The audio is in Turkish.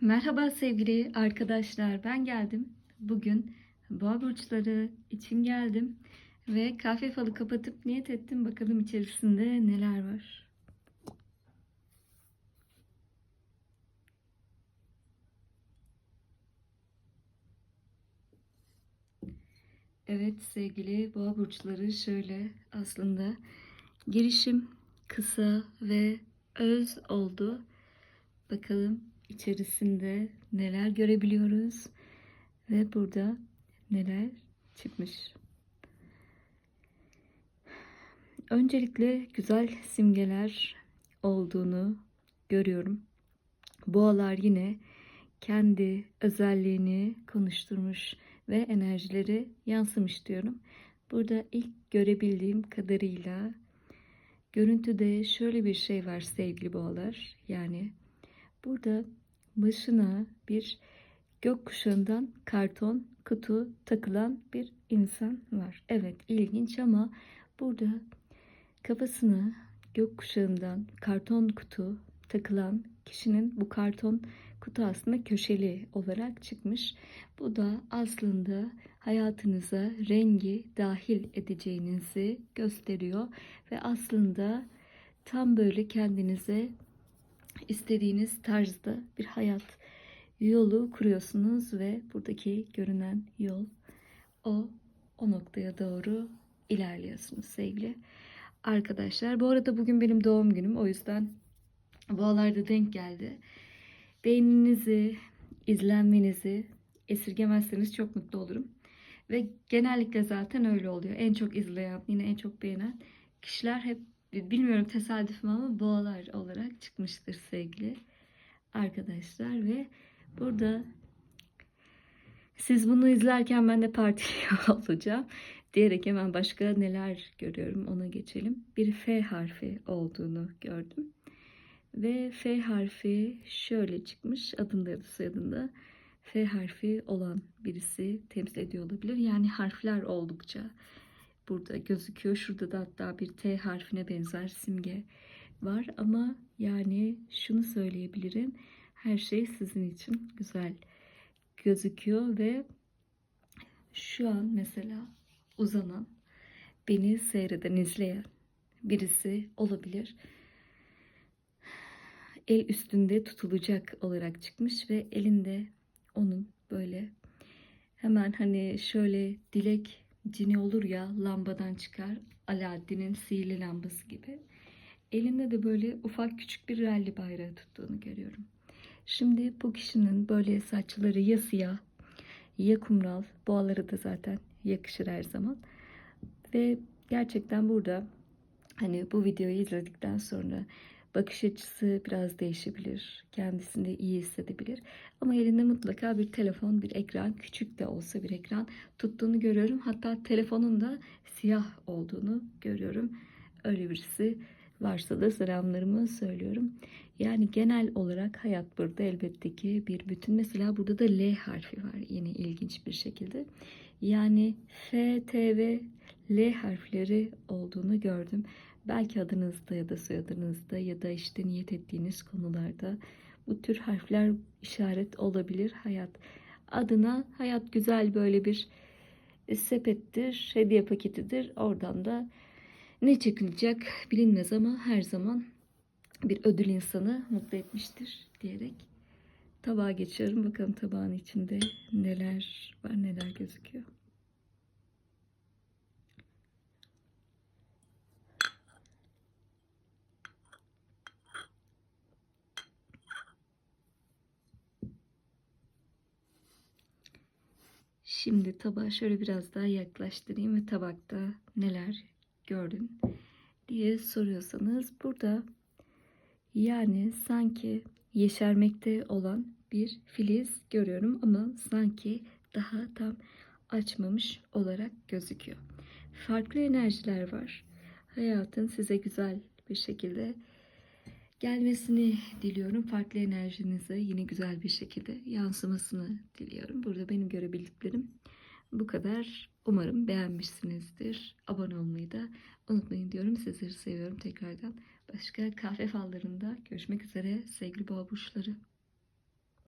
Merhaba sevgili arkadaşlar. Ben geldim. Bugün boğa burçları için geldim. Ve kahve falı kapatıp niyet ettim. Bakalım içerisinde neler var. Evet sevgili boğa burçları şöyle aslında girişim kısa ve öz oldu. Bakalım içerisinde neler görebiliyoruz ve burada neler çıkmış. Öncelikle güzel simgeler olduğunu görüyorum. Boğalar yine kendi özelliğini konuşturmuş ve enerjileri yansımış diyorum. Burada ilk görebildiğim kadarıyla görüntüde şöyle bir şey var sevgili boğalar. Yani Burada başına bir gökkuşağından karton kutu takılan bir insan var. Evet ilginç ama burada kafasına gökkuşağından karton kutu takılan kişinin bu karton kutu aslında köşeli olarak çıkmış. Bu da aslında hayatınıza rengi dahil edeceğinizi gösteriyor ve aslında tam böyle kendinize istediğiniz tarzda bir hayat yolu kuruyorsunuz ve buradaki görünen yol o o noktaya doğru ilerliyorsunuz sevgili arkadaşlar. Bu arada bugün benim doğum günüm o yüzden boğalarda denk geldi. Beğeninizi, izlenmenizi esirgemezseniz çok mutlu olurum. Ve genellikle zaten öyle oluyor. En çok izleyen, yine en çok beğenen kişiler hep bilmiyorum tesadüf mü ama boğalar olarak çıkmıştır sevgili arkadaşlar ve burada siz bunu izlerken ben de parti olacağım diyerek hemen başka neler görüyorum ona geçelim. Bir F harfi olduğunu gördüm. Ve F harfi şöyle çıkmış adında ya da soyadında F harfi olan birisi temsil ediyor olabilir. Yani harfler oldukça burada gözüküyor. Şurada da hatta bir T harfine benzer simge var ama yani şunu söyleyebilirim. Her şey sizin için güzel gözüküyor ve şu an mesela uzanan, beni seyreden, izleyen birisi olabilir. El üstünde tutulacak olarak çıkmış ve elinde onun böyle hemen hani şöyle dilek cini olur ya lambadan çıkar. Alaaddin'in sihirli lambası gibi. Elinde de böyle ufak küçük bir ralli bayrağı tuttuğunu görüyorum. Şimdi bu kişinin böyle saçları ya siyah ya kumral. Boğaları da zaten yakışır her zaman. Ve gerçekten burada hani bu videoyu izledikten sonra bakış açısı biraz değişebilir. Kendisinde iyi hissedebilir. Ama elinde mutlaka bir telefon, bir ekran, küçük de olsa bir ekran tuttuğunu görüyorum. Hatta telefonun da siyah olduğunu görüyorum. Öyle birisi varsa da selamlarımı söylüyorum. Yani genel olarak hayat burada elbette ki bir bütün. Mesela burada da L harfi var yine ilginç bir şekilde. Yani F, T ve L harfleri olduğunu gördüm. Belki adınızda ya da soyadınızda ya da işte niyet ettiğiniz konularda bu tür harfler işaret olabilir. Hayat adına hayat güzel böyle bir sepettir, hediye paketidir. Oradan da ne çekilecek bilinmez ama her zaman bir ödül insanı mutlu etmiştir diyerek tabağa geçiyorum. Bakalım tabağın içinde neler var, neler gözüküyor. Şimdi tabağı şöyle biraz daha yaklaştırayım ve tabakta neler gördün diye soruyorsanız burada yani sanki yeşermekte olan bir filiz görüyorum ama sanki daha tam açmamış olarak gözüküyor. Farklı enerjiler var. Hayatın size güzel bir şekilde gelmesini diliyorum. Farklı enerjinize yine güzel bir şekilde yansımasını diliyorum. Burada benim görebildiklerim bu kadar. Umarım beğenmişsinizdir. Abone olmayı da unutmayın diyorum. Sizleri seviyorum tekrardan. Başka kahve fallarında görüşmek üzere sevgili boğa burçları.